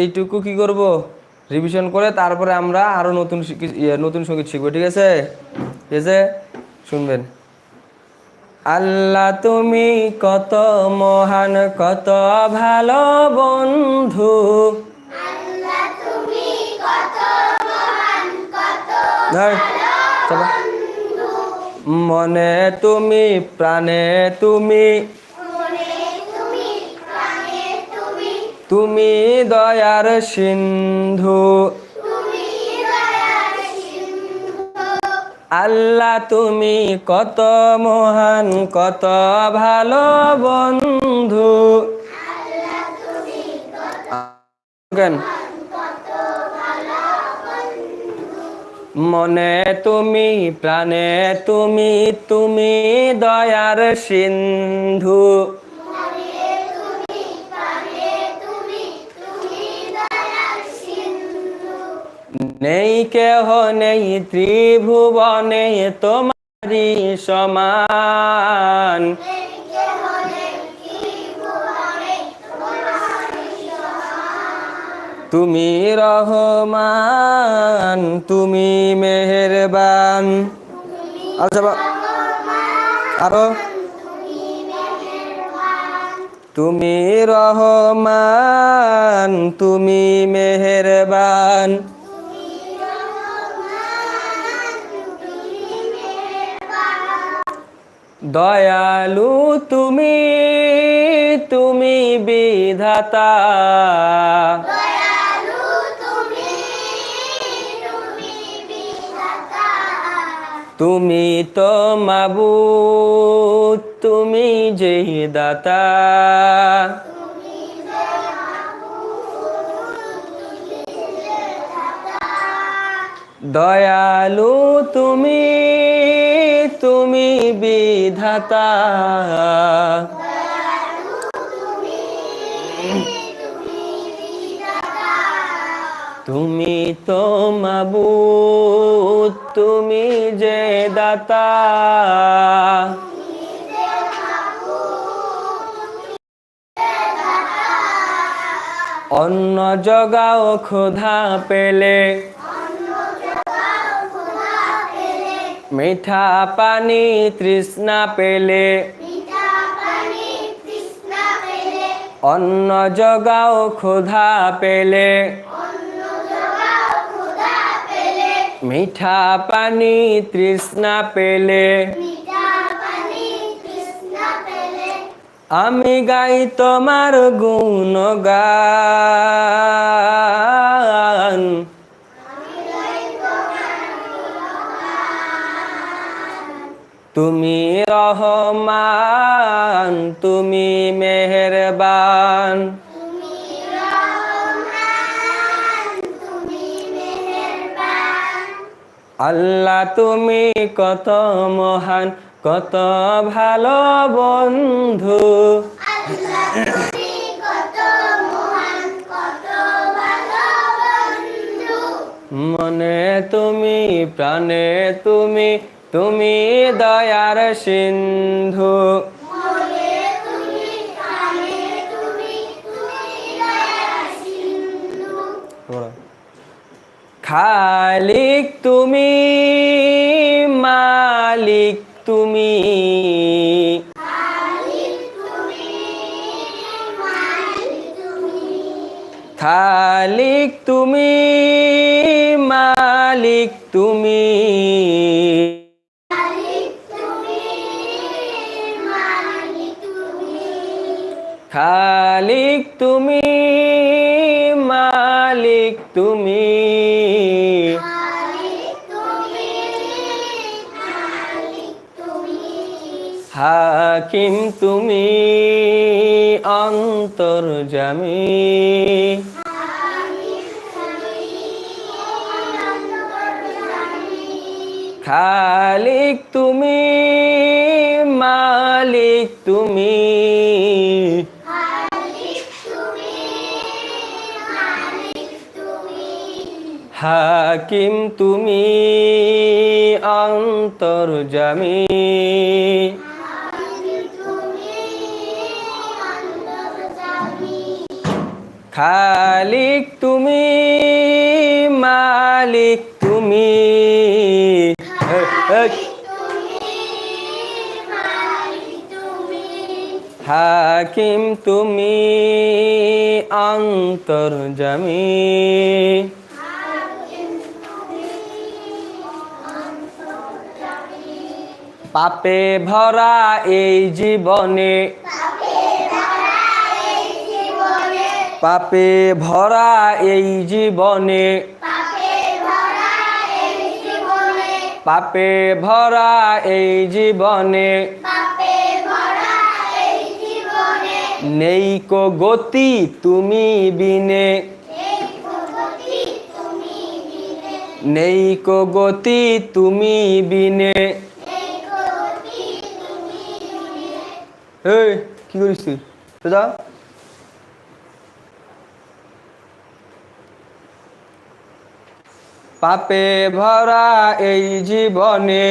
এইটুকু কি করব? রিভিশন করে তারপরে আমরা আরও নতুন ইয়ে, নতুন সংগীত শিখব ঠিক আছে? ঠিক আছে? শুনবেন। আল্লাহ তুমি কত মহান কত ভালো বন্ধু। মনে তুমি প্রাণে তুমি। তুমি দয়ার সিন্ধু। আল্লাহ তুমি কত মহান, কত ভালো বন্ধু। মনে তুমি, প্রাণে তুমি তুমি দয়ার সিন্ধু। নেই কেহ নেই ত্রিভুবনে তোমারি সমান। তুমি রহমান, তুমি মেহেরবান। আচ্ছা আরও। তুমি রহমান, তুমি মেহেরবান। দয়ালু তুমি তুমি বিধাতা। তুমি তো মাবু তুমি যে দাতা। দয়ালু তুমি তুমি বিধাতা। তুমি তো মাবু তুমি যে দাতা। অন্ন জগাও ক্ষুধা পেলে। মিঠা পানি তৃষ্ণা পেলে। অন্ন জগাও ক্ষুধা পেলে। মিঠা পানি তৃষ্ণা পেলে। আমি গাই তোমার গুণগান। তুমি রহমান, তুমি মেহেরবান। আল্লাহ তুমি কত মহান, কত ভালো বন্ধু। মনে তুমি, প্রাণে তুমি তুমি দয়ার সিন্ধু। খালিক তুমি মালিক তুমি। খালিক তুমি মালিক তুমি। খালিক তুমি মালিক তুমি। হাকিম তুমি অন্তর জামি খালিক তুমি মালিক তুমি। হাকিম তুমি অন্তর জামি খালিক তুমি মালিক তুমি। হাকিম তুমি অন্তর্জামী পাপে ভরা এই জীবনে। পাপে ভরা এই জীবনে। পাপে ভরা এই জীবনে। নেই কো গতি তুমি বিনে। নেই কো গতি তুমি বিনে। এই কি করিস তুই? সোজা পাপে ভরা এই জীবনে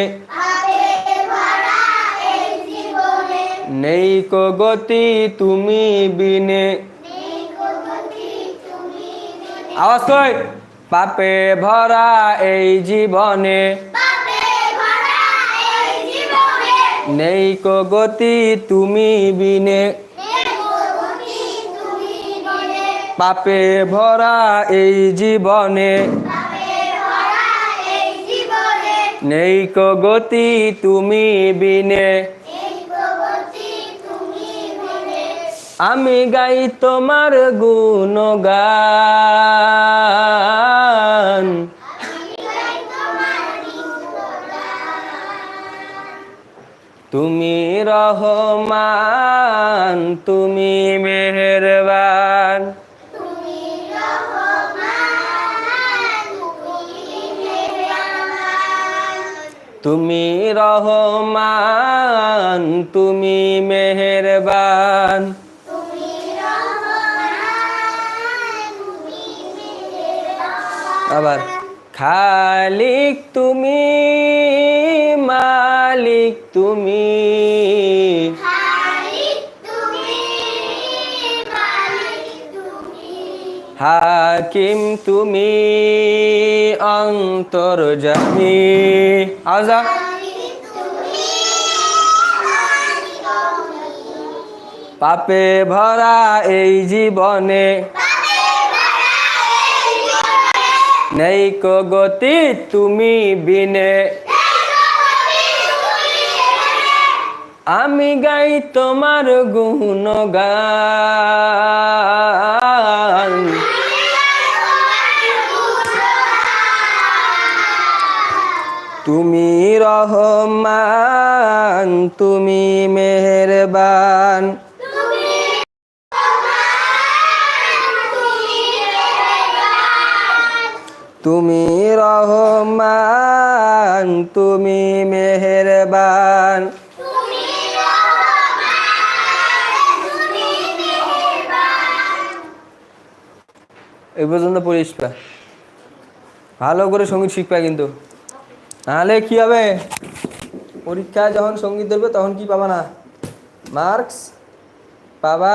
নেই কো গতি তুমি বিনে। আওয়াজ কই পাপে ভরা এই জীবনে নেই কো তুমি বিনে। পাপে ভরা এই জীবনে। নেই কো গতি তুমি বিনে। আমি গাই তোমার গুণগান। তুমি রহমান তুমি মেহেরবান। তুমি রহমান তুমি মেহেরবান। আবার খালিক তুমি মালিক তুমি। হাকিম তুমি অন্তর্জামী আজা পাপে ভরা এই জীবনে নেই কো গতি তুমি বিনে। আমি গাই তোমার গুণগান। তুমি রহমান তুমি মেহেরবান। তুমি রহমান তুমি মেহেরবান। এই পর্যন্ত পড়িস পা ভালো করে সংগীত শিখবা কিন্তু। নাহলে কি হবে? পরীক্ষায় যখন সংগীত ধরবে তখন কি পাবা না? মার্কস পাবা?